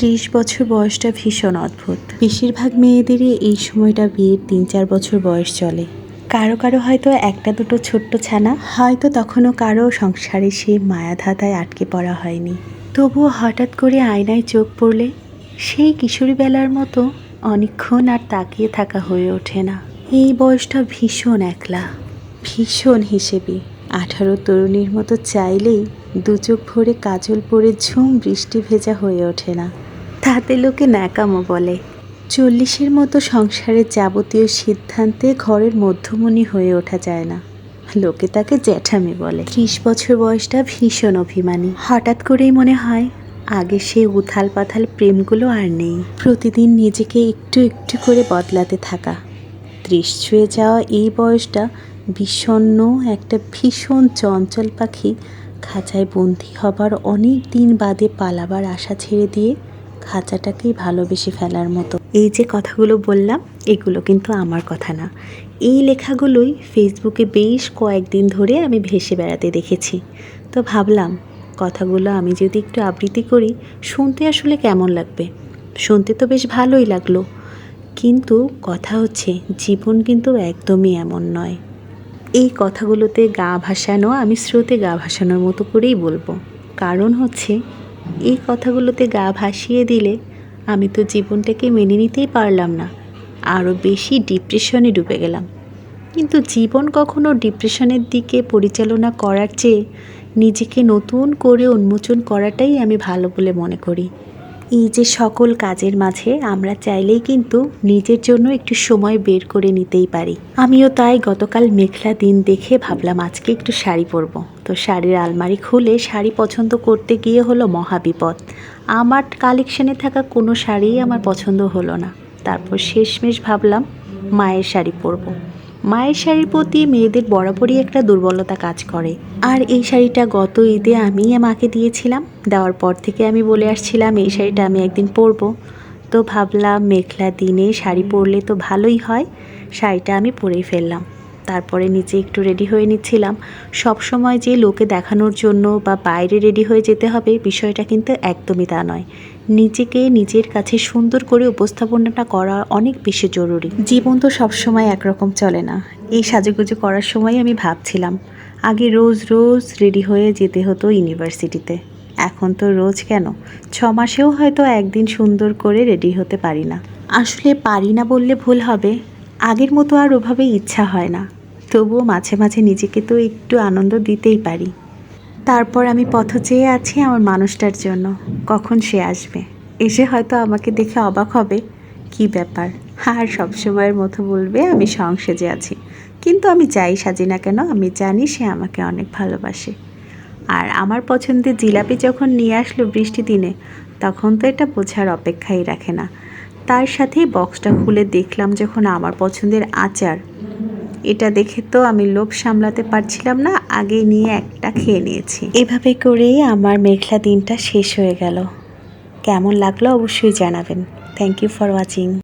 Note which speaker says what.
Speaker 1: ত্রিশ বছর বয়সটা ভীষণ অদ্ভুত। বেশিরভাগ মেয়েদেরই এই সময়টা বিয়ের তিন চার বছর বয়স চলে। কারও কারও হয়তো একটা দুটো ছোট্ট ছানা, হয়তো তখনও কারও সংসারে সে মায়াধাতায় আটকে পড়া হয়নি। তবুও হঠাৎ করে আয়নায় চোখ পড়লে সেই কিশোরী বেলার মতো অনেকক্ষণ আর তাকিয়ে থাকা হয়ে ওঠে না। এই বয়সটা ভীষণ একলা, ভীষণ হিসেবে। আঠারো তরুণীর মতো চাইলেই দু চোখ ভরে কাজল পরে ঝুম বৃষ্টি ভেজা হয়ে ওঠে না। তাতে লোকে ন্যাকামো বলে। চল্লিশের মতো সংসারের যাবতীয় সিদ্ধান্তে ঘরের মধ্যমণি হয়ে ওঠা যায় না। লোকে তাকে জ্যাঠামি বলে। ত্রিশ বছর বয়সটা ভীষণ অভিমানী। হঠাৎ করেই মনে হয়, আগে সেই উথাল পাথাল প্রেমগুলো আর নেই। প্রতিদিন নিজেকে একটু একটু করে বদলাতে থাকা। ত্রিশ ছুঁয়ে যাওয়া এই বয়সটা বিষণ্ণ একটা ভীষণ চঞ্চল পাখি খাঁচায় বন্দি হবার অনেক দিন বাদে পালাবার আশা ছেড়ে দিয়ে খাঁচাটাকেই ভালোবেসে ফেলার মতো। এই যে কথাগুলো বললাম, এগুলো কিন্তু আমার কথা না। এই লেখাগুলোই ফেসবুকে বেশ কয়েকদিন ধরে আমি ভেসে বেড়াতে দেখেছি। তো ভাবলাম, কথাগুলো আমি যদি একটু আবৃত্তি করি, শুনতে আসলে কেমন লাগবে? শুনতে তো বেশ ভালোই লাগল। কিন্তু কথা হচ্ছে, জীবন কিন্তু একদমই এমন নয়। এই কথাগুলোতে গা ভাসানো, আমি স্রোতে গা ভাসানোর মতো করেই বলব। কারণ হচ্ছে এই কথাগুলোতে গা ভাসিয়ে দিলে আমি তো জীবনটাকে মেনে নিতেই পারলাম না। আরও বেশি ডিপ্রেশনে ডুবে গেলাম। কিন্তু জীবন কখনো ডিপ্রেশনের দিকে পরিচালনা করার চেয়ে নিজেকে নতুন করে উন্মোচন করাটাই আমি ভালো বলে মনে করি। এই যে সকল কাজের মাঝে আমরা চাইলেই কিন্তু নিজের জন্য একটু সময় বের করে নিতেই পারি। আমিও তাই গতকাল মেঘলা দিন দেখে ভাবলাম, আজকে একটু শাড়ি পরবো। তো শাড়ির আলমারি খুলে শাড়ি পছন্দ করতে গিয়ে হলো মহাবিপদ আমার কালেকশানে থাকা কোনো শাড়িই আমার পছন্দ হলো না। তারপর শেষমেশ ভাবলাম, মায়ের শাড়ি পরবো। মায়ের শাড়ির প্রতি মেয়েদের বরাবরই একটা দুর্বলতা কাজ করে। আর এই শাড়িটা গত ঈদে আমি মাকে দিয়েছিলাম। দেওয়ার পর থেকে আমি বলে আসছিলাম, এই শাড়িটা আমি একদিন পরব। তো ভাবলাম, মেঘলা দিনে শাড়ি পরলে তো ভালোই হয়। শাড়িটা আমি পরেই ফেললাম। তারপরে নিচে একটু রেডি হয়ে নিচ্ছিলাম। সব সময় যে লোকে দেখানোর জন্য বা বাইরে রেডি হয়ে যেতে হবে বিষয়টা কিন্তু একদমই তা নয়। নিজেকে নিজের কাছে সুন্দর করে উপস্থাপনাটা করা অনেক বেশি জরুরি। জীবন তো সবসময় একরকম চলে না। এই সাজুগুজু করার সময় আমি ভাবছিলাম, আগে রোজ রোজ রেডি হয়ে যেতে হতো ইউনিভার্সিটিতে এখন তো রোজ কেন? ছ মাসেও হয়তো একদিন সুন্দর করে রেডি হতে পারি না। আসলে পারি না বললে ভুল হবে। আগের মতো আর ওভাবে ইচ্ছা হয় না। তবুও মাঝে মাঝে নিজেকে তো একটু আনন্দ দিতেই পারি। তারপর আমি পথ চেয়ে আছি আমার মানুষটার জন্য। কখন সে আসবে? এসে হয়তো আমাকে দেখে অবাক হবে। কি ব্যাপার? আর সবসময়ের মতো বলবে, আমি সংসেজে আছি। কিন্তু আমি যাই সাজি না কেন, আমি জানি সে আমাকে অনেক ভালোবাসে। আর আমার পছন্দের জিলাপি যখন নিয়ে আসলো বৃষ্টি দিনে, তখন তো এটা বোঝার অপেক্ষাই রাখে না। তার সাথেই বক্সটা খুলে দেখলাম যখন আমার পছন্দের আচার এটা দেখে তো আমি লোভ সামলাতে পারছিলাম না, আগে নিয়ে একটা খেয়ে নিয়েছি। এভাবে করেই আমার মেঘলা দিনটা শেষ হয়ে গেল। কেমন লাগল অবশ্যই জানাবেন। Thank you for watching